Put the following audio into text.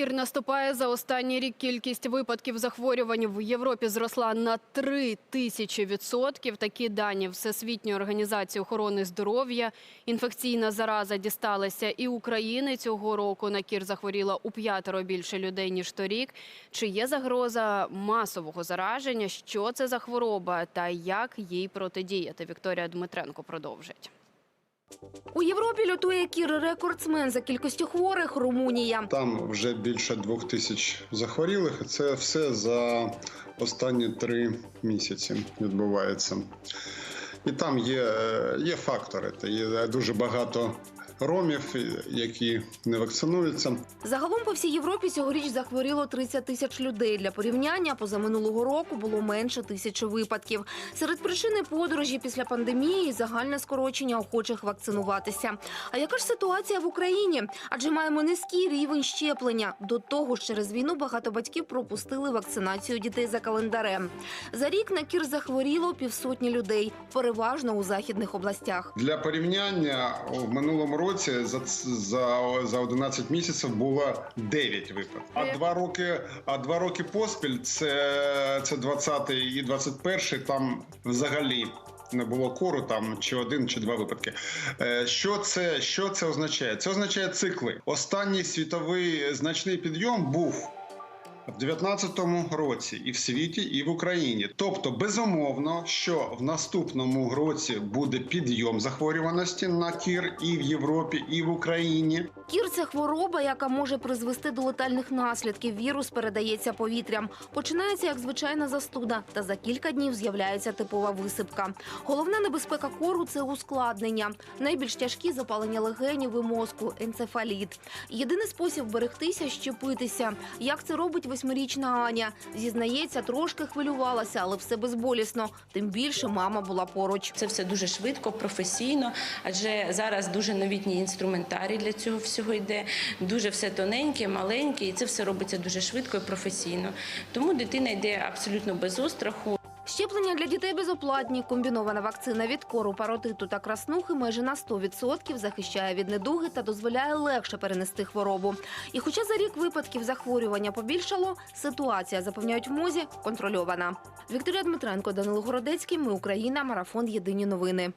кір наступає за останній рік. Кількість випадків захворювань в Європі зросла на 3 тисячі відсотків. Такі дані Всесвітньої організації охорони здоров'я. Інфекційна зараза дісталася і України цього року. На кір захворіло у п'ятеро більше людей ніж торік. Чи є загроза масового зараження? Що це за хвороба та як їй протидіяти? Вікторія Дмитренко продовжить. У Європі лютує кір рекордсмен за кількістю хворих Румунія. Там вже більше двох тисяч захворілих. Це все за останні три місяці відбувається. І там є, е, є фактори. Є дуже багато ромів, які не вакцинуються. Загалом по всій Європі цьогоріч захворіло 30 тисяч людей. Для порівняння позаминулого року було менше тисячі випадків. Серед причини подорожі після пандемії і загальне скорочення охочих вакцинуватися. А яка ж ситуація в Україні? Адже маємо низький рівень щеплення. До того ж, через війну багато батьків пропустили вакцинацію дітей за календарем. За рік на кір захворіло півсотні людей, переважно у західних областях. Для порівняння в минулому році за, за, за 11 місяців було 9 випадків. А два роки, а два роки поспіль це, це 20 і 21 там взагалі. Не було кору там чи один, чи два випадки. Е, Що це, що це означає? Це означає цикли. Останній світовий значний підйом був в 19-му році і в світі, і в Україні. Тобто, безумовно, що в наступному році буде підйом захворюваності на кір і в Європі, і в Україні. Кір це хвороба, яка може призвести до летальних наслідків. Вірус передається повітрям. Починається як звичайна застуда, та за кілька днів з'являється типова висипка. Головна небезпека кору це ускладнення. Найбільш тяжкі запалення легенів і мозку, енцефаліт. Єдиний спосіб берегтися щепитися. Як це робить восьмирічна Аня? Зізнається, трошки хвилювалася, але все безболісно. Тим більше мама була поруч. Це все дуже швидко, професійно, адже зараз дуже новітній інструментарій для цього всього йде. Дуже все тоненьке, маленьке, і це все робиться дуже швидко і професійно. Тому дитина йде абсолютно без остраху. Щеплення для дітей безоплатні. Комбінована вакцина від кору, паротиту та краснухи майже на 100% захищає від недуги та дозволяє легше перенести хворобу. І хоча за рік випадків захворювання побільшало, ситуація, запевняють в МОЗі, контрольована. Вікторія Дмитренко, Данило Городецький. Ми Україна. Марафон. Єдині новини.